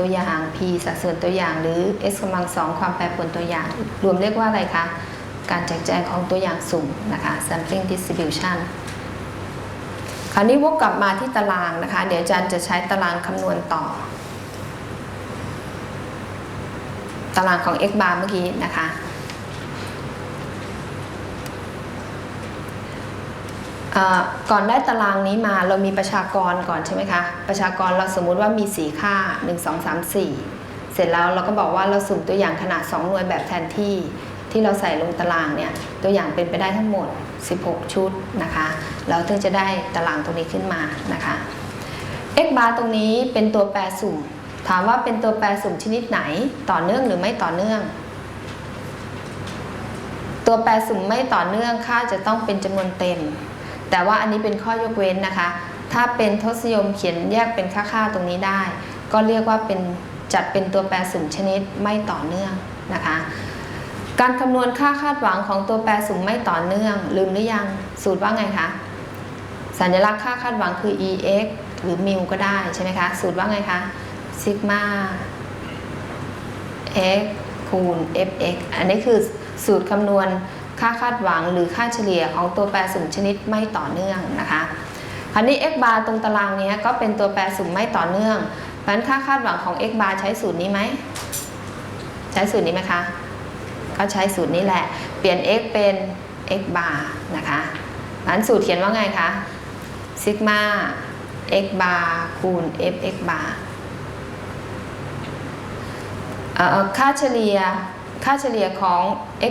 ตัวอย่าง p สัดส่วนตัวอย่าง หรือ x กำลังสองความแปรปรวนตัวอย่าง รวมเรียกว่าอะไรคะ การแจกแจงของตัวอย่างสุ่มนะคะ sampling distribution คราวนี้วกกลับมาที่ตารางนะคะ เดี๋ยวอาจารย์จะใช้ตารางคำนวณต่อ ตารางของ x bar เมื่อกี้นะคะ อ่า ก่อนได้ตารางนี้มาเรามีประชากรก่อนใช่ไหมคะ ประชากรเราสมมุติว่ามี4ค่า 1 2 3 4 เสร็จแล้วเราก็บอกว่าเราสุ่มตัวอย่างขนาด 2 หน่วยแบบแทนที่ ที่เราใส่ลงตารางเนี่ยตัวอย่างเป็นไปได้ทั้งหมด 16 ชุดนะคะเราถึงจะได้ตารางตรงนี้ขึ้นมานะคะ x bar ตรงนี้เป็นตัวแปรสุ่ม ถามว่าเป็นตัวแปรสุ่มชนิดไหนต่อเนื่องหรือไม่ต่อเนื่อง ตัวแปรสุ่มไม่ต่อเนื่องค่าจะต้องเป็นจำนวนเต็ม แต่ว่าอันนี้เป็นข้อยกเว้นนะคะ ถ้าเป็นทศนิยมเขียนแยกเป็นค่าๆตรงนี้ได้ ก็เรียกว่าเป็นจัดเป็นตัวแปรสุ่มชนิดไม่ต่อเนื่องนะคะ การคำนวณค่าคาดหวังของตัวแปรสุ่มไม่ต่อเนื่อง ลืมหรือยังสูตรว่าไงคะสัญลักษณ์ค่าคาดหวังคือ ex หรือ mu ก็ได้ใช่ไหมคะ สูตรว่าไงคะซิกมา x คูณ fx อันนี้คือสูตรคำนวณ ค่าคาดหวังหรือค่าเฉลี่ยของตัวแปรสุ่มชนิดไม่ต่อเนื่องนะคะคราวนี้ x bar ตรงตารางนี้ก็เป็นตัวแปรสุ่มไม่ต่อเนื่องเพราะนั้นค่าคาดหวังของ x bar ใช้สูตรนี้ไหมใช้สูตรนี้ไหมคะก็ใช้สูตรนี้แหละ เปลี่ยน x เป็น x bar นะคะงั้นสูตรเขียนว่าไงคะซิกมา x bar คูณ fx bar ค่าเฉลี่ย ค่าเฉลี่ยของ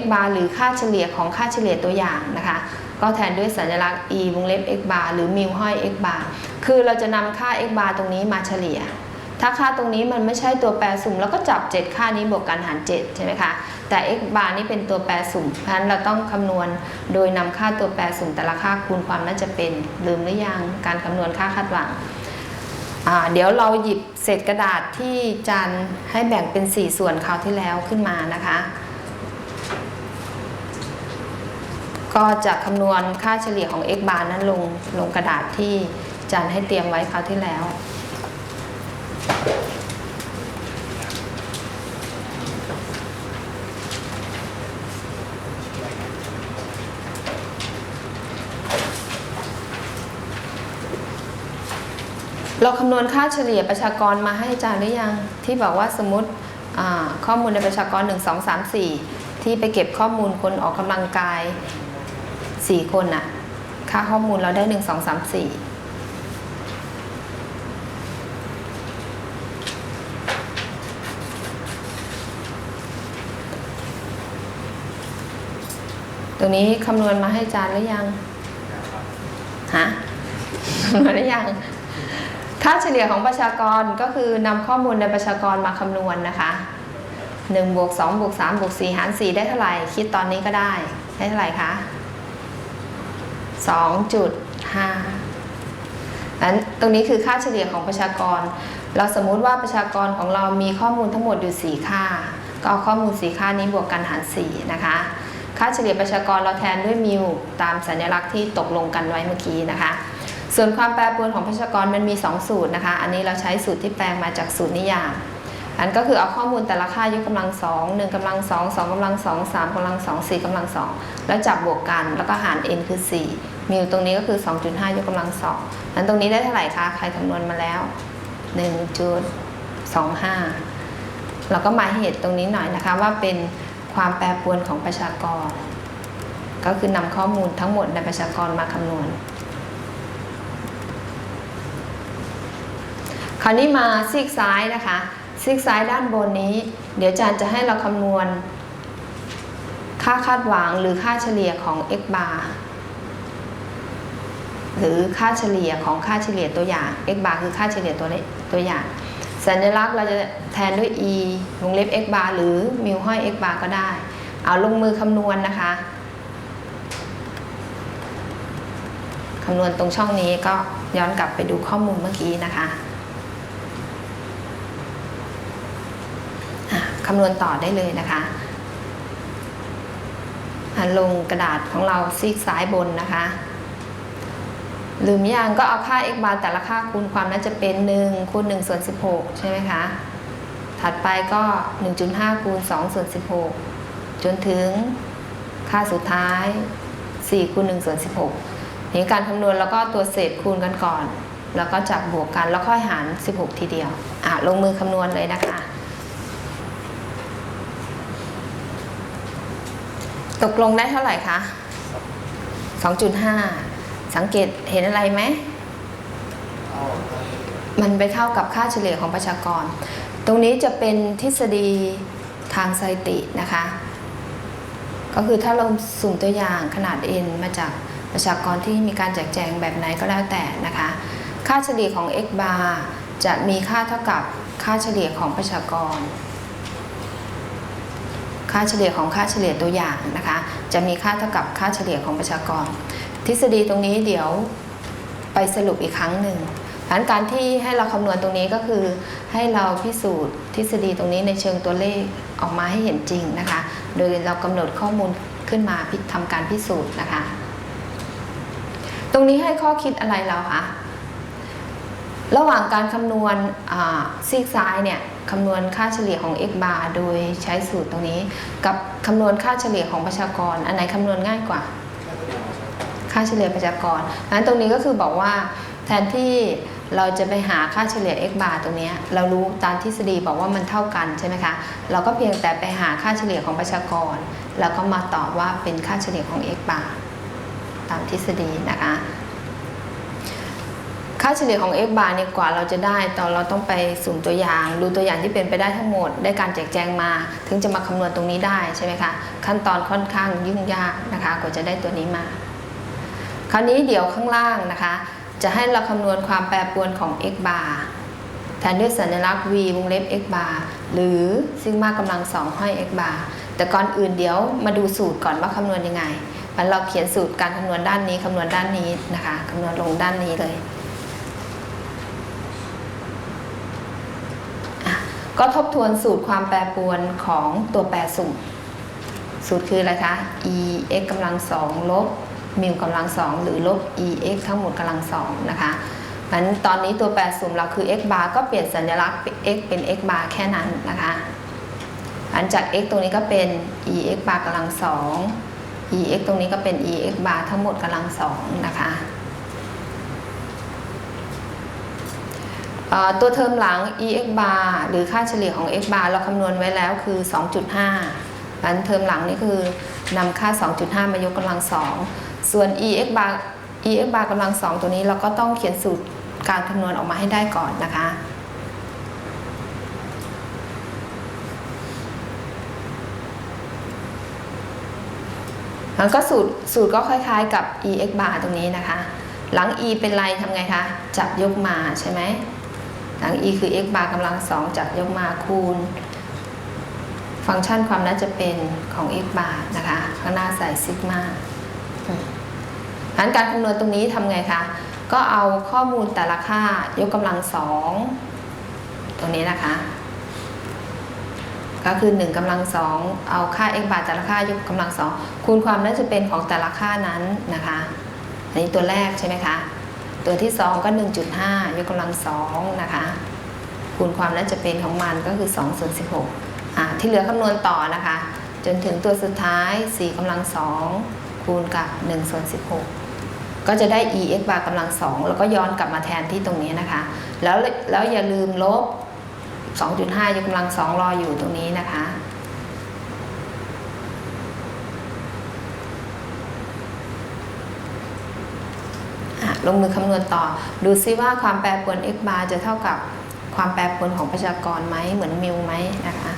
x bar หรือค่าเฉลี่ยของค่าเฉลี่ยตัวอย่างนะคะ ก็แทนด้วยสัญลักษณ์ e วงเล็บ x bar หรือมิวห้อย x bar คือเราจะนำค่า x bar ตรงนี้มาเฉลี่ย ถ้าค่าตรงนี้มันไม่ใช่ตัวแปรสุ่มแล้วก็จับ 7 ค่านี้บวกกันหาร 7 ใช่ไหมคะ แต่ x bar นี่เป็นตัวแปรสุ่มเพราะฉะนั้นเราต้องคำนวณโดยนำค่าตัวแปรสุ่มแต่ละค่าคูณความน่าจะเป็นลืมหรือยังการคำนวณค่าคาดหวัง เดี๋ยวเราหยิบเศษกระดาษที่จันให้แบ่งเป็น 4 ส่วนคราวที่แล้วขึ้นมานะคะ ก็จะคำนวณค่าเฉลี่ยของ x bar นั้นลงลงกระดาษที่จันให้เตรียมไว้คราวที่แล้ว เราคำนวณค่าเฉลี่ยประชากรมาให้อาจารย์หรือยัง ที่บอกว่าสมมติข้อมูลในประชากร 1 2 3 4 ที่ไปเก็บข้อมูลคนออกกำลังกาย 4 คนน่ะ ค่าข้อมูลเราได้ 1 2 3 4ตัวนี้คำนวณมาให้อาจารย์หรือยัง ฮะ คำนวณหรือยัง ค่าเฉลี่ยของประชากรก็คือนำข้อมูลในประชากรมาคำนวณนะคะ1บวก2บวก3บวก4หาร4ได้เท่าไหร่ คิดตอนนี้ก็ได้ได้เท่าไหร่คะ2.5นั้นตรงนี้คือค่าเฉลี่ยของประชากร เราสมมุติว่าประชากรของเรามีข้อมูลทั้งหมดอยู่ 4 ค่า ก็เอาข้อมูล 4 ค่านี้บวกกันหาร 4 นะคะ ค่าเฉลี่ยประชากรเราแทนด้วยมิวตามสัญลักษณ์ที่ตกลงกันไว้เมื่อกี้นะคะ ส่วนความแปรปรวนของประชากรมันมี 2 สูตรนะคะ อันนี้เราใช้สูตรที่แปลงมาจากสูตรนิยาม อันก็คือเอาข้อมูลแต่ละค่ายกกำลังสองหนึ่งกำลังสองสองกำลังสองสามกำลังสองสี่กำลังสองแล้วจับบวกกันแล้วก็หาร n คือ 4 มิวตรงนี้ก็คือ 2.5 ยกกำลังสองนั้นตรงนี้ได้เท่าไหร่คะ ใครคำนวณมาแล้ว 1.25 เราก็มาเหตุตรงนี้หน่อยนะคะว่าเป็นความแปรปรวนของประชากร ก็คือนำข้อมูลทั้งหมดในประชากรมาคำนวณ คราวนี้มาซีกซ้ายนะคะ ซีกซ้ายด้านบนนี้ เดี๋ยวอาจารย์จะให้เราคำนวณ ค่าคาดหวังหรือค่าเฉลี่ยของ x bar หรือค่าเฉลี่ยของค่าเฉลี่ยตัวอย่าง x bar คือค่าเฉลี่ยตัวเลตัวอย่าง สัญลักษณ์เราจะแทนด้วย e วงเล็บ x bar หรือมิวห้อย x bar ก็ได้ เอาลงมือคำนวณนะคะคำนวณตรงช่องนี้ก็ย้อนกลับไปดูข้อมูลเมื่อกี้นะคะอะ คำนวณต่อได้เลยนะคะลงกระดาษของเราซีกซ้ายบนนะคะ ลืมยังก็เอาค่า x bar แต่ละค่าคูณความน่าจะเป็น 1 คูณ1ส่วน16 ใช่ไหมคะ ถัดไปก็ 1.5 คูณ2ส่วน16 จนถึงค่าสุดท้าย 4 คูณ1ส่วน16นี่การคำนวณแล้วก็ตัวเศษคูณกันก่อน แล้วก็จับบวกกันแล้วค่อยหาร 16 ทีเดียว อะ ลงมือคำนวณเลยนะคะ ตกลงได้เท่าไหร่คะ2.5 สังเกตเห็นอะไรไหม มันไปเท่ากับค่าเฉลี่ยของประชากร ตรงนี้จะเป็นทฤษฎีทางสถิตินะคะ ก็คือถ้าเราสุ่มตัวอย่างขนาด n มาจากประชากรที่มีการแจกแจงแบบไหนก็แล้วแต่นะคะ ค่าเฉลี่ยของ x bar จะมีค่าเท่ากับค่าเฉลี่ยของประชากร ค่าเฉลี่ยของค่าเฉลี่ยตัวอย่างนะคะ จะมีค่าเท่ากับค่าเฉลี่ยของประชากร ทฤษฎีตรงนี้เดี๋ยวไปสรุปอีกครั้งหนึ่งดังนั้นการที่ให้เราคำนวณตรงนี้ก็คือให้เราพิสูจน์ทฤษฎีตรงนี้ในเชิงตัวเลขออกมาให้เห็นจริงนะคะ โดยเรากำหนดข้อมูลขึ้นมาทำการพิสูจน์นะคะ ตรงนี้ให้ข้อคิดอะไรเราคะ ระหว่างการคำนวณซีกซ้ายเนี่ยคำนวณค่าเฉลี่ยของ x bar โดยใช้สูตรตรงนี้ กับคำนวณค่าเฉลี่ยของประชากร อันไหนคำนวณง่ายกว่า ค่าเฉลี่ยประชากรนั้นตรงนี้ก็คือบอกว่าแทนที่เราจะไปหาค่าเฉลี่ย x bar ตรงนี้เรารู้ตามทฤษฎีบอกว่ามันเท่ากันใช่ไหมคะเราก็เพียงแต่ไปหาค่าเฉลี่ยของประชากร แล้วก็มาตอบว่าเป็นค่าเฉลี่ยของ x bar ตามทฤษฎีนะคะาเฉลี่ยของ x bar เนี่ยกว่าเราจะได้ตอนเราต้องไปสุ่มตัวอย่าง ดูตัวอย่างที่เป็นไปได้ทั้งหมด ได้การแจกแจงมา ถึงจะมาคำนวณตรงนี้ได้ใช่ไหมคะขั้นตอนค่อนข้างยุ่งยากนะคะกว่าจะได้ตัวนี้มา คราวนี้เดี๋ยวข้างล่างนะคะ จะให้เราคำนวณความแปรปรวนของ x bar แทนด้วยสัญลักษณ์ v วงเล็บ x bar หรือซิกมากำลังสองห้อย x bar แต่ก่อนอื่นเดี๋ยวมาดูสูตรก่อนว่าคำนวณยังไงมันเราเขียนสูตรการคำนวณด้านนี้คำนวณด้านนี้นะคะคำนวณลงด้านนี้เลย ก็ทบทวนสูตรความแปรปรวนของตัวแปรสุ่ม สูตรคืออะไรคะ e x กำลังสองลบมิวกำลังสองหรือลบ e x ทั้งหมดกำลังสองนะคะมันตอนนี้ตัวแปรสุ่มเราคือ x bar ก็เปลี่ยนสัญลักษณ์ x เป็น x bar แค่นั้นนะคะอันจาก x ตรงนี้ก็เป็น e x bar กำลังสอง e x ตรงนี้ก็เป็น e x bar ทั้งหมดกำลังสองนะคะ เอ่อ ตัวเทอมหลัง ex bar หรือค่าเฉลี่ยของ x bar เราคำนวณไว้แล้วคือ 2.5นั้นเทอมหลังนี่คือนำค่า 2.5 มายกกำลังสองส่วน ex bar ex bar กำลังสองตัวนี้เราก็ต้องเขียนสูตรการคำนวณออกมาให้ได้ก่อนนะคะมันก็สูตรสูตรก็คล้ายๆกับ ex bar ตรงนี้นะคะ หลัง e เป็นไรทำไงคะ จับยกมาใช่ไหม หลัง e คือ x bar กำลังสองจับยกมาคูณ ฟังก์ชันความน่าจะเป็นของ x bar นะคะ ข้างหน้าใส่ซิกมาดังนั้นการคำนวณตรงนี้ทำไงคะ ก็เอาข้อมูลแต่ละค่ายกกำลังสองตรงนี้นะคะ ก็คือ1กำลังสองเอาค่า x bar แต่ละค่ายกกำลังสองคูณความน่าจะเป็นของแต่ละค่านั้นนะคะ อันนี้ตัวแรกใช่ไหมคะ ตัวที่ 2 ก็ 1.5 ยกกำลังสองนะคะ คูณความน่าจะเป็นของมันก็คือ2ส่วน16อะที่เหลือคำนวณต่อนะคะ จนถึงตัวสุดท้าย 4กำลังสองคูณกับ1ส่วน16 ก็จะได้ e x bar กำลังสองแล้วก็ย้อนกลับมาแทนที่ตรงนี้นะคะ แล้วแล้วอย่าลืมลบ 2.5 ยกกำลังสองรออยู่ตรงนี้นะคะ ลงมือคำนวณต่อ ดูซิว่าความแปรปรวน x bar จะเท่ากับความแปรปรวนของประชากรไหมเหมือนมิวไหมนะคะ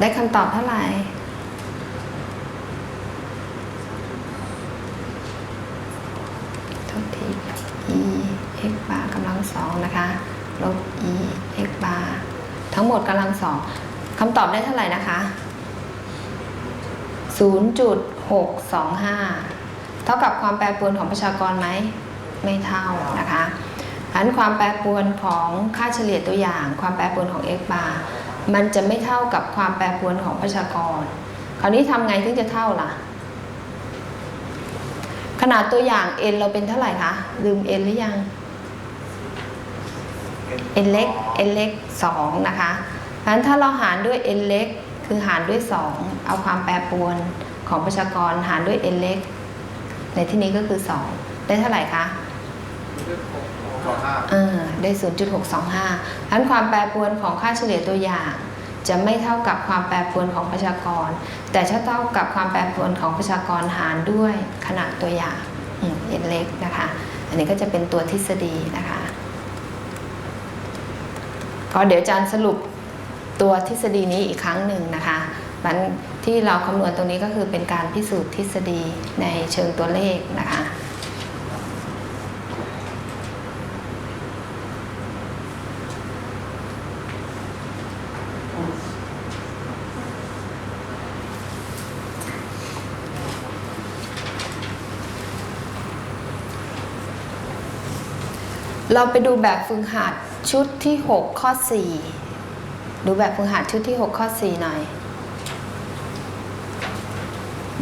ได้คำตอบเท่าไหร่โทษที e x bar กำลังสองนะคะลบ e x bar ทั้งหมดกำลังสองคำตอบได้เท่าไหร่นะคะ 0.625 เท่ากับความแปรปรวนของประชากรไหม ไม่เท่านะคะอันความแปรปรวนของค่าเฉลี่ยตัวอย่าง ความแปรปรวนของ x bar มันจะไม่เท่ากับความแปรปรวนของประชากร คราวนี้ทำไงถึงจะเท่าล่ะ ขนาดตัวอย่าง n เราเป็นเท่าไหร่คะลืม n หรือยัง n เล็ก n เล็ก2นะคะเพราะฉะนั้นถ้าเราหารด้วย n เล็กคือหารด้วย 2 เอาความแปรปรวนของประชากรหารด้วย n เล็ก ในที่นี้ก็คือ 2 ได้เท่าไหร่คะ องห้าเออได้ 0.625ทั้นความแปรปรวนของค่าเฉลี่ยตัวอย่าง จะไม่เท่ากับความแปรปรวนของประชากร แต่จะเท่ากับความแปรปรวนของประชากรหารด้วยขนาดตัวอย่างอืมเล็กนะคะ อันนี้ก็จะเป็นตัวทฤษฎีนะคะก็เดี๋ยวอาจารย์สรุปตัวทฤษฎีนี้อีกครั้งหนึ่งนะคะมันที่เราคำนวณตรงนี้ก็คือเป็นการพิสูจน์ทฤษฎีในเชิงตัวเลขนะคะ เราไปดูแบบฝึกหัดชุดที่ 6 ข้อ 4 ดูแบบฝึกหัดชุดที่ 6 ข้อ 4 หน่อย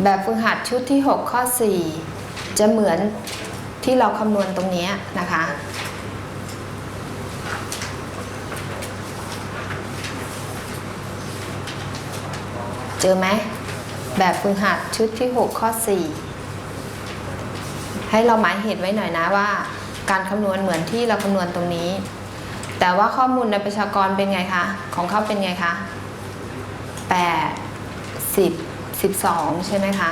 แบบฝึกหัดชุดที่ 6 ข้อ 4 จะเหมือนที่เราคำนวณตรงนี้นะคะ เจอไหมแบบฝึกหัดชุดที่ 6 ข้อ 4 ให้เราหมายเหตุไว้หน่อยนะว่า การคำนวณเหมือนที่เราคำนวณตรงนี้ แต่ว่าข้อมูลในประชากรเป็นไงคะ ของเขาเป็นไงคะ8 10 12 ใช่ไหมคะ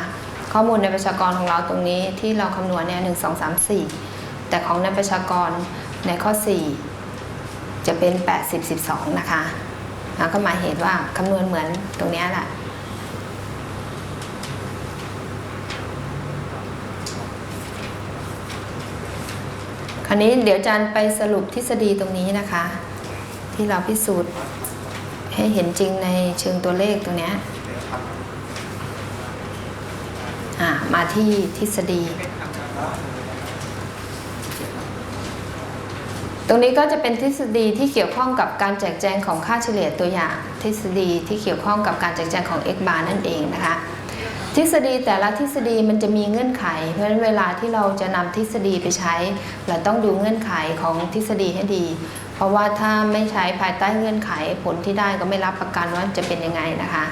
ข้อมูลในประชากรของเราตรงนี้ที่เราคำนวณเนี่ย1 2 3 4แต่ของในประชากรในข้อ 4 จะเป็น 80 12 นะคะก็หมายเหตุว่าคำนวณเหมือนตรงนี้แหละ คราวนี้เดี๋ยวอาจารย์ไปสรุปทฤษฎีตรงนี้นะคะ ที่เราพิสูจน์ให้เห็นจริงในเชิงตัวเลขตรงนี้มาที่ทฤษฎี ตรงนี้ก็จะเป็นทฤษฎีที่เกี่ยวข้องกับการแจกแจงของค่าเฉลี่ยตัวอย่าง ทฤษฎีที่เกี่ยวข้องกับการแจกแจงของ x bar นั่นเองนะคะ ทฤษฎีแต่ละทฤษฎีมันจะมีเงื่อนไข เพราะฉะนั้นเวลาที่เราจะนำทฤษฎีไปใช้ เราต้องดูเงื่อนไขของทฤษฎีให้ดี เพราะว่าถ้าไม่ใช้ภายใต้เงื่อนไขผลที่ได้ก็ไม่รับประกันว่าจะเป็นยังไงนะคะ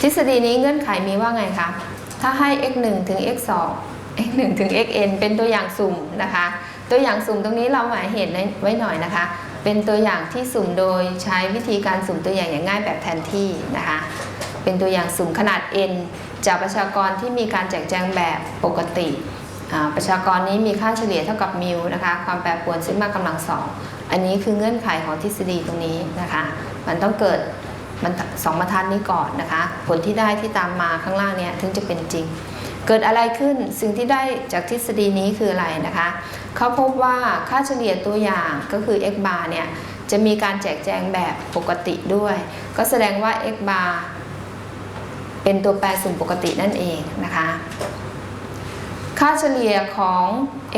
ทฤษฎีนี้เงื่อนไขมีว่าไงคะถ้าให้ x 1ถึง x 2 x 1ถึง xn เป็นตัวอย่างสุ่มนะคะ ตัวอย่างสุ่มตรงนี้เราหมายเหตุไว้หน่อยนะคะ เป็นตัวอย่างที่สุ่มโดยใช้วิธีการสุ่มตัวอย่างอย่างง่ายแบบแทนที่นะคะ เป็นตัวอย่างสุ่มขนาด n จากประชากรที่มีการแจกแจงแบบปกติ ประชากรนี้มีค่าเฉลี่ยเท่ากับมิวนะคะ ความแปรปรวนซิกมากำลังสอง อันนี้คือเงื่อนไขของทฤษฎีตรงนี้นะคะ มันต้องเกิดมันสองบรรทัดนี้ก่อนนะคะ ผลที่ได้ที่ตามมาข้างล่างเนี้ยถึงจะเป็นจริง เกิดอะไรขึ้นสิ่งที่ได้จากทฤษฎีนี้คืออะไรนะคะ เขาพบว่าค่าเฉลี่ยตัวอย่างก็คือ x bar เนี่ยจะมีการแจกแจงแบบปกติด้วย ก็แสดงว่า x bar เป็นตัวแปรสุ่มปกตินั่นเองนะคะ ค่าเฉลี่ยของ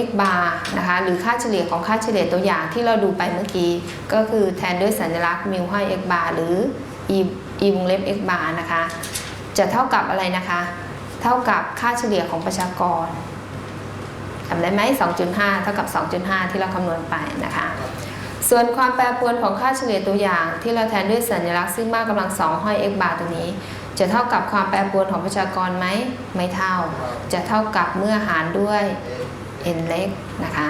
x bar นะคะหรือค่าเฉลี่ยของค่าเฉลี่ยตัวอย่างที่เราดูไปเมื่อกี้ ก็คือแทนด้วยสัญลักษณ์มิวห้ x bar หรือ e e วงเล็บ x bar นะคะ จะเท่ากับอะไรนะคะ เท่ากับค่าเฉลี่ยของประชากรจำได้ไหม 2.5 เท่ากับ 2.5 ที่เราคำนวณไปนะคะ ส่วนความแปรปรวนของค่าเฉลี่ยตัวอย่างที่เราแทนด้วยสัญลักษณ์ซึ่งมากกำลังสองห้อย x bar ตัวนี้ จะเท่ากับความแปรปรวนของประชากรไหมไม่เท่า จะเท่ากับเมื่อหารด้วย n เล็กนะคะ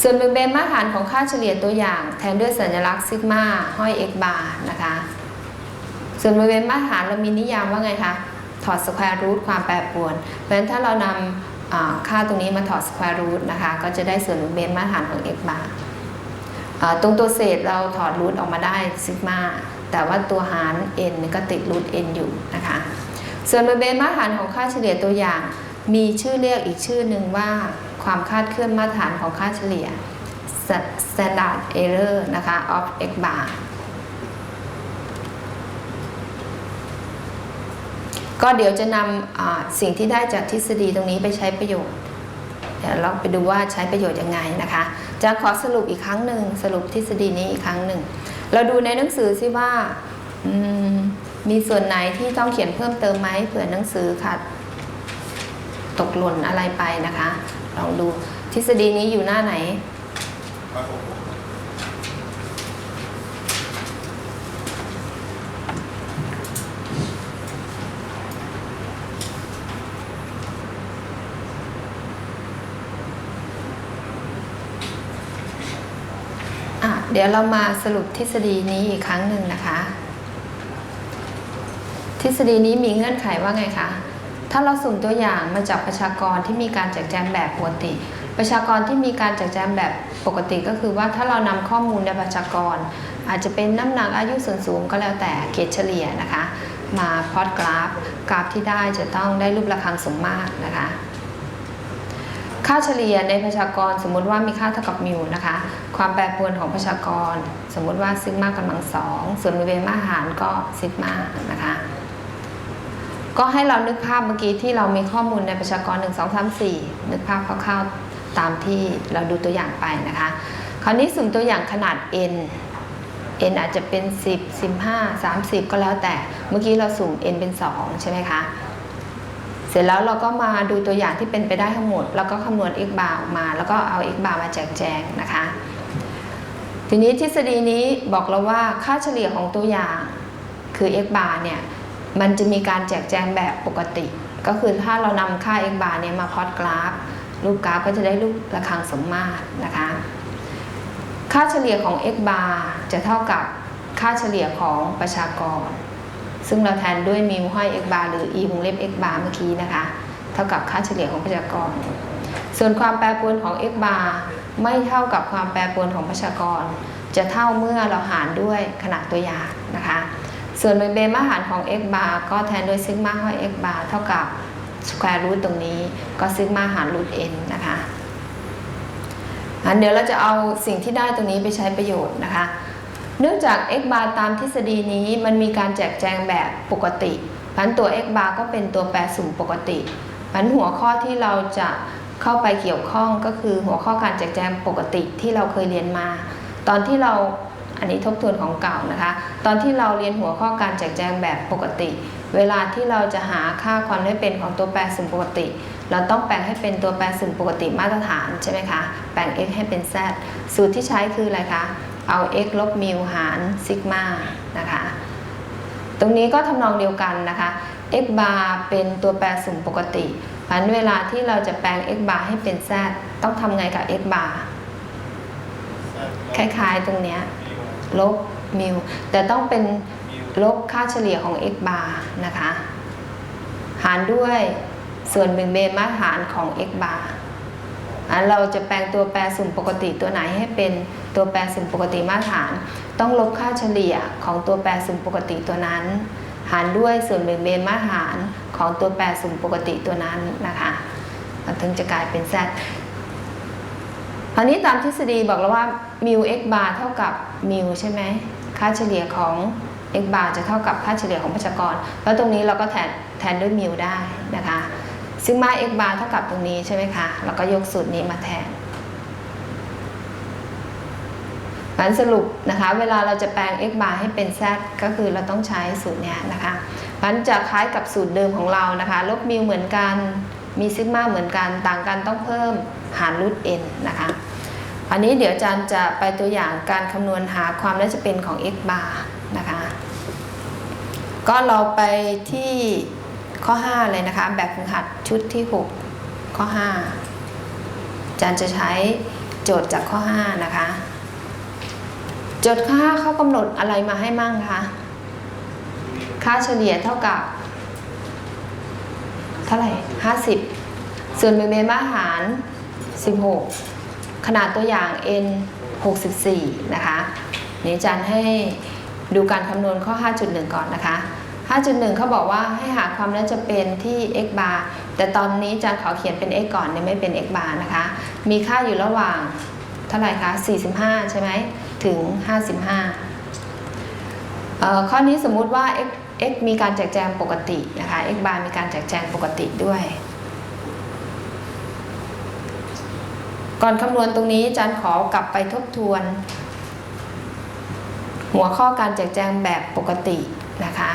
ส่วนเบริเวณมาตรฐานของค่าเฉลี่ยตัวอย่างแทนด้วยสัญลักษณ์ซิกมาห้อย x bar นะคะส่วนบริเวณมาตรฐานเรามีนิยามว่าไงคะถอดสแควร์รูทความแปรปรวนเพราะฉะนั้นถ้าเรานำค่าตรงนี้มาถอดสแควร์รูทนะคะก็จะได้ส่วนบริเวณมาตรฐานของ x bar อ่าตรงตัวเศษเราถอดรูทออกมาได้ซิกมา แต่ว่าตัวหาร n ก็ติดรูท n อยู่นะคะ ส่วนบริเวณมาตรฐานของค่าเฉลี่ยตัวอย่าง มีชื่อเรียกอีกชื่อหนึ่งว่าความคาดเคลื่อนมาตรฐานของค่าเฉลี่ย standard error นะคะ of x bar ก็เดี๋ยวจะนำสิ่งที่ได้จากทฤษฎีตรงนี้ไปใช้ประโยชน์ ดี๋ยวเราไปดูว่าใช้ประโยชน์ยังไงนะคะ จะขอสรุปอีกครั้งหนึ่งสรุปทฤษฎีนี้อีกครั้งหนึ่ง เราดูในหนังสือซิว่ามมีส่วนไหนที่ต้องเขียนเพิ่มเติมไหมเผื่อหนังสือขาดตกหล่นอะไรไปนะคะ ลองดูทฤษฎีนี้อยู่หน้าไหน ร้อยหกหก อะ เดี๋ยวเรามาสรุปทฤษฎีนี้อีกครั้งหนึ่งนะคะ ทฤษฎีนี้มีเงื่อนไขว่าไงคะ ถ้าเราสุ่มตัวอย่างมาจากประชากรที่มีการแจกแจงแบบปกติ ประชากรที่มีการแจกแจงแบบปกติก็คือว่าถ้าเรานำข้อมูลในประชากร อาจจะเป็นน้ำหนักอายุส่วนสูงก็แล้วแต่เกรดเฉลี่ยนะคะ มาพลอตกราฟ กราฟที่ได้จะต้องได้รูประฆังสมมาตรนะคะ ค่าเฉลี่ยในประชากรสมมุติว่ามีค่าเท่ากับมิวนะคะ ความแปรปรวนของประชากร สมมุติว่าซิกมากำลังสองส่วนบริเวณมาตรฐานก็ซิกมานะคะ ก็ให้เรานึกภาพเมื่อกี้ที่เรามีข้อมูลในประชากร 1 2 3 4 นึกภาพคร่าวๆตามที่เราดูตัวอย่างไปนะคะ คราวนี้สุ่มตัวอย่างขนาด n n อาจจะเป็น 10 15 30 ก็แล้วแต่ เมื่อกี้เราสุ่ม n เป็น 2 ใช่ไหมคะ สร็จแล้วเราก็มาดูตัวอย่างที่เป็นไปได้ทั้งหมด แล้วก็คำนวณ x bar ออกมา แล้วก็เอา x bar มาแจกแจงนะคะ ทีนี้ทฤษฎีนี้บอกเราว่าค่าเฉลี่ยของตัวอย่างคือ x bar เนี่ยมันจะมีการแจกแจงแบบปกติ ก็คือถ้าเรานำค่า x bar เนี่ยมาพลอตกราฟ รูปกราฟก็จะได้รูประฆังสมมาตรนะคะ ค่าเฉลี่ยของ x bar จะเท่ากับค่าเฉลี่ยของประชากร ซึ่งเราแทนด้วยมิวห้อย x bar หรือ e วงเล็บ x bar เมื่อกี้นะคะ เท่ากับค่าเฉลี่ยของประชากร ส่วนความแปรปรวนของ x bar ไม่เท่ากับความแปรปรวนของประชากร จะเท่าเมื่อเราหารด้วยขนาดตัวอย่างนะคะ ส่วนบริเวณมาตรฐานของ x bar ก็แทนด้วยซิกมาห้อย x bar เท่ากับสแควร์รูทตรงนี้ก็ซิกมาหารรูท n นะคะอันเดี๋ยวเราจะเอาสิ่งที่ได้ตรงนี้ไปใช้ประโยชน์นะคะ เนื่องจาก x bar ตามทฤษฎีนี้มันมีการแจกแจงแบบปกติพันตัว x bar ก็เป็นตัวแปรสุ่มปกติพันหัวข้อที่เราจะเข้าไปเกี่ยวข้องก็คือหัวข้อการแจกแจงปกติที่เราเคยเรียนมา ตอนที่เราอันนี้ทบทวนของเก่านะคะ ตอนที่เราเรียนหัวข้อการแจกแจงแบบปกติ เวลาที่เราจะหาค่าความได้เป็นของตัวแปรสุ่มปกติ เราต้องแปลงให้เป็นตัวแปรสุ่มปกติมาตรฐานใช่ไหมคะ แปลง x ให้เป็น z สูตรที่ใช้คืออะไรคะ เอา x ลบมิวหารซิกมานะคะ ตรงนี้ก็ทำนองเดียวกันนะคะ x bar เป็นตัวแปรสุ่มปกติเพราะฉะนั้นเวลาที่เราจะแปลง x bar ให้เป็น z ต้องทำไงกับ x bar คล้ายๆตรงเนี้ยลบมิวแต่ต้องเป็นลบค่าเฉลี่ยของ x bar นะคะ หารด้วยส่วนเบ่งเบนมาตรฐานของ x bar อัน เราจะแปลงตัวแปรสุ่มปกติตัวไหนให้เป็นตัวแปรสุ่มปกติมาตรฐาน ต้องลบค่าเฉลี่ยของตัวแปรสุ่มปกติตัวนั้น หารด้วยส่วนเบ่งเบนมาตรฐานของตัวแปรสุ่มปกติตัวนั้นนะคะถึงจะกลายเป็น z อันนี้ตามทฤษฎีบอกแล้วว่ามิว x bar เท่ากับมิวใช่ไหมค่าเฉลี่ยของ x bar จะเท่ากับค่าเฉลี่ยของประชากร แล้วตรงนี้เราก็แทนแทนด้วยมิวได้นะคะ ซึ่งมา x bar เท่ากับตรงนี้ใช่ไหมคะ แล้วก็ยกสูตรนี้มาแทนงั้นสรุปนะคะ เวลาเราจะแปลง x bar ให้เป็น z ก็คือเราต้องใช้สูตรนี้นะคะมันจะคล้ายกับสูตรเดิมของเรานะคะ ลบมิวเหมือนกัน มีซิกมาเหมือนกัน ต่างกันต้องเพิ่มหารรูท n นะคะอันนี้เดี๋ยวอาจารย์จะไปตัวอย่างการคำนวณหาความน่าจะเป็นของ x bar นะคะ ก็เราไปที่ ข้อ 5 เลยนะคะ แบบฝึกหัดชุดที่ 6 ข้อ 5 อาจารย์จะใช้โจทย์จากข้อ 5 นะคะ โจทย์ข้อ5เขากำหนดอะไรมาให้มั่งคะ ค่าเฉลี่ยเท่ากับ เท่าไหร่ 50 ส่วนเบนเบนมาตรฐาน16 ขนาดตัวอย่าง n 64 นะคะนี่อาจารย์ให้ดูการคำนวณข้อ 5.1 ก่อนนะคะ 5.1เขาบอกว่าให้หาความน่าจะเป็นที่ x bar แต่ตอนนี้อาจารย์ขอเขียนเป็น x ก่อนเนี่ยไม่เป็น x bar นะคะ มีค่าอยู่ระหว่างเท่าไหร่คะ 45 ใช่ไหม ถึง 55เอ่อข้อนี้สมมุติว่า x x มีการแจกแจงปกตินะคะ x bar มีการแจกแจงปกติด้วย ก่อนคำนวณตรงนี้อาจารย์ขอกลับไปทบทวน หัวข้อการแจกแจงแบบปกตินะคะ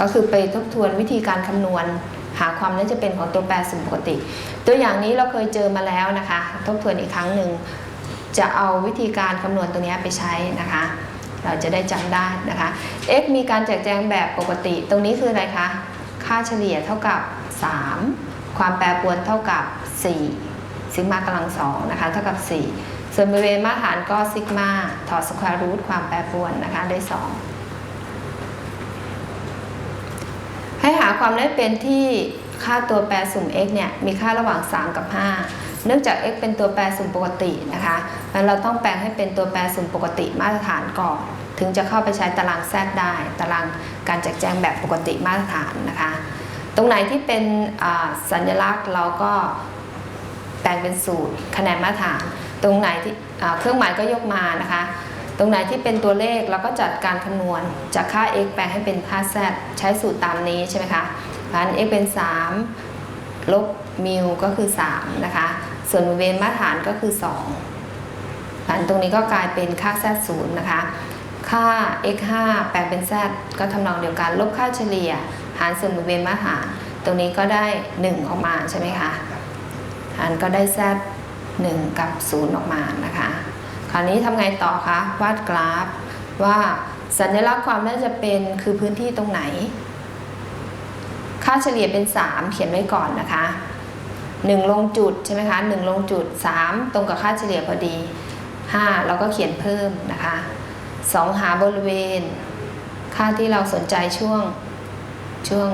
ก็คือไปทบทวนวิธีการคำนวณ หาความน่าจะเป็นของตัวแปรสุ่มปกติ ตัวอย่างนี้เราเคยเจอมาแล้วนะคะ ทบทวนอีกครั้งหนึ่งจะเอาวิธีการคำนวณตัวนี้ไปใช้นะคะ เราจะได้จำได้นะคะ x มีการแจกแจงแบบปกติ ตรงนี้คืออะไรคะ ค่าเฉลี่ยเท่ากับ 3 ความแปรปรวนเท่ากับ 4 ซิกมากำลังสองนะคะ เท่ากับ 4 ส่วนบริเวณมาตรฐานก็ซิกมาถอดสแควร์รูทความแปรปรวนนะคะได้ 2 ให้หา ความได้เป็นที่ค่าตัวแปรสุ่ม x เนี่ยมีค่าระหว่าง 3 กับ 5 เนื่องจาก x เป็นตัวแปรสุ่มปกตินะคะงั้นเราต้องแปลงให้เป็นตัวแปรสุ่มปกติมาตรฐานก่อน ถึงจะเข้าไปใช้ตารางแซดได้ ตารางการแจกแจงแบบปกติมาตรฐานนะคะ ตรงไหนที่เป็นอ่าสัญลักษณ์เราก็แปลงเป็นสูตรคะแนนมาตรฐาน ตรงไหนที่เครื่องหมายก็ยกมานะคะ รงไหนที่เป็นตัวเลขเราก็จัดการคำนวณจากค่า x แปลงให้เป็นค่า z ใช้สูตรตามนี้ใช่ไหมคะพัน x เป็น 3 ลบมิวก็คือ 3 นะคะ ส่วนบริเวณมาตรฐานก็คือ2อันตรงนี้ก็กลายเป็นค่า z 0นะคะ ค่า x 5แปลงเป็น z ก็ทำนองเดียวกัน ลบค่าเฉลี่ย หารส่วนบริเวณมาตรฐาน ตรงนี้ก็ได้ 1 ออกมาใช่ไหมคะหารก็ได้ z 1 กับ 0 ออกมานะคะ คราวนี้ทำไงต่อคะวาดกราฟ ว่าสัญลักษณ์ความน่าจะเป็นคือพื้นที่ตรงไหน ค่าเฉลี่ยเป็น 3 เขียนไว้ก่อนนะคะ 1 ลงจุดใช่ไหมคะ1ลงจุด 3 ตรงกับค่าเฉลี่ยพอดี 5 เราก็เขียนเพิ่มนะคะ 2 หาบริเวณ ค่าที่เราสนใจช่วงช่วง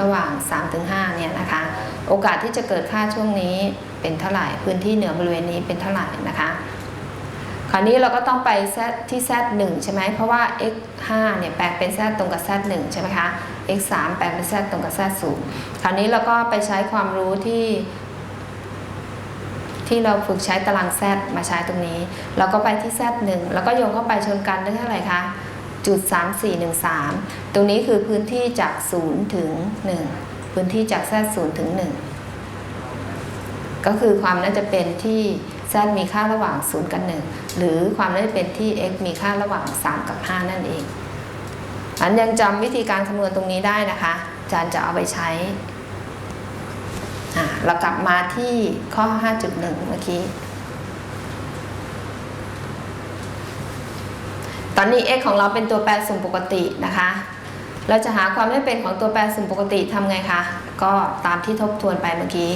ระหว่าง 3-5เนี่ยนะคะ โอกาสที่จะเกิดค่าช่วงนี้เป็นเท่าไหร่ พื้นที่เหนือบริเวณนี้เป็นเท่าไหร่นะคะ คราวนี้เราก็ต้องไป z ที่ z 1ใช่ไหมเพราะว่า x 5เนี่ยแปลงเป็น z ตรงกับ z 1ใช่ไหมคะ x 3แปลงเป็น z ตรงกับ z 0คราวนี้เราก็ไปใช้ความรู้ที่ที่เราฝึกใช้ตาราง z มาใช้ตรงนี้ เราก็ไปที่ z 1แล้วก็โยงเข้าไปชนกันได้เท่าไหร่คะจุด 3 4 1 3 ตรงนี้คือพื้นที่จาก 0 ถึง 1 พื้นที่จาก z 0ถึง 1 ก็คือความน่าจะเป็นที่ z มีค่าระหว่าง 0 กับ 1 หรือความน่าจะเป็นที่ x มีค่าระหว่าง 3 กับ 5 นั่นเองอันยังจำวิธีการคำนวณตรงนี้ได้นะคะอาจารย์จะเอาไปใช้ เรากลับมาที่ข้อ 5.1 เมื่อกี้ ตอนนี้ x ของเราเป็นตัวแปรสุ่มปกตินะคะ เราจะหาความไม่เป็นของตัวแปรสุ่มปกติทำไงคะ ก็ตามที่ทบทวนไปเมื่อกี้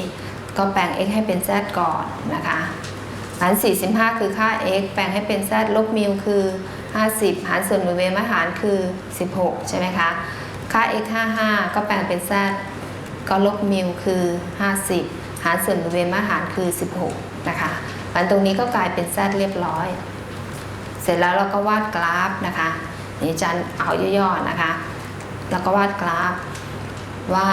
ก็แปลง x ให้เป็น z ก่อนนะคะ หาร 45 คือค่า x แปลงให้เป็น z ลบมิวคือ 50 หารส่วนบริเวณมาหารคือ 16 ใช่ไหมคะ ค่า x 55 ก็แปลงเป็น z ก็ลบมิวคือ 50 หารส่วนบริเวณมาหารคือ 16 นะคะอันตรงนี้ก็กลายเป็น z เรียบร้อย เสร็จแล้วเราก็วาดกราฟนะคะนี่จารย์เอาย่อๆนะคะ แล้วก็วาดกราฟ ว่า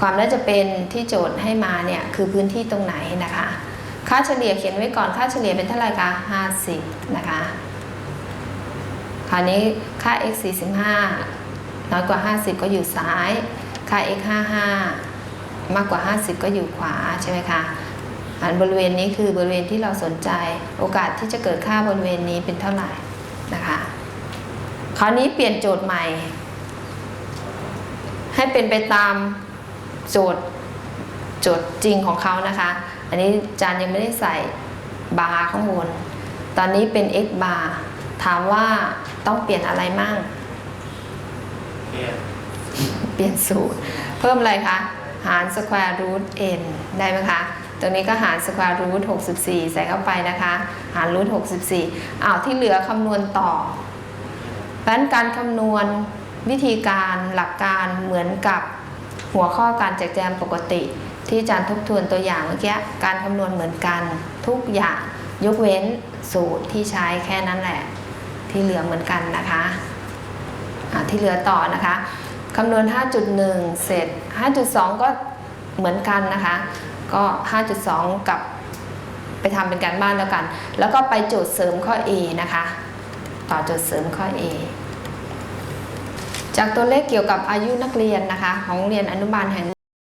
ความน่าจะเป็นที่โจทย์ให้มาเนี่ยคือพื้นที่ตรงไหนนะคะ ค่าเฉลี่ยเขียนไว้ก่อนค่าเฉลี่ยเป็นเท่าไหร่คะ50 นะคะ คราวนี้ค่า x 45น้อยกว่า 50 ก็อยู่ซ้าย ค่า x 55มากกว่า 50 ก็อยู่ขวาใช่ไหมคะอันบริเวณนี้คือบริเวณที่เราสนใจ โอกาสที่จะเกิดค่าบริเวณนี้เป็นเท่าไหร่นะคะ คราวนี้เปลี่ยนโจทย์ใหม่ ให้เป็นไปตามโจทย์โจทย์จริงของเขานะคะ อันนี้อาจารย์ยังไม่ได้ใส่บาร์ข้างบน ตอนนี้เป็น x bar ถามว่าต้องเปลี่ยนอะไรมั่งเนี่ยเปลี่ยนสูตร เพิ่มอะไรคะ หาร square root n ได้ไหมคะ ตรงนี้ก็หาร square root 64ใส่เข้าไปนะคะ หาร root 64อ้าวที่เหลือคำนวณต่อเพราะนั้นการคำนวณวิธีการหลักการเหมือนกับหัวข้อการแจกแจงปกติ ที่อาจารย์ทบทวนตัวอย่างเมื่อกี้การคำนวณเหมือนกันทุกอย่างยกเว้นสูตรที่ใช้แค่นั้นแหละ ที่เหลือเหมือนกันนะคะที่เหลือต่อนะคะคำนวณ 5.1 เสร็จ 5.2 ก็เหมือนกันนะคะ ก็ 5.2 กับไปทำเป็นการบ้านแล้วกัน แล้วก็ไปโจทย์เสริมข้อ A นะคะ ต่อโจทย์เสริมข้อ A จากตัวเลขเกี่ยวกับอายุนักเรียนนะคะ ของโรงเรียนอนุบาลแห่ง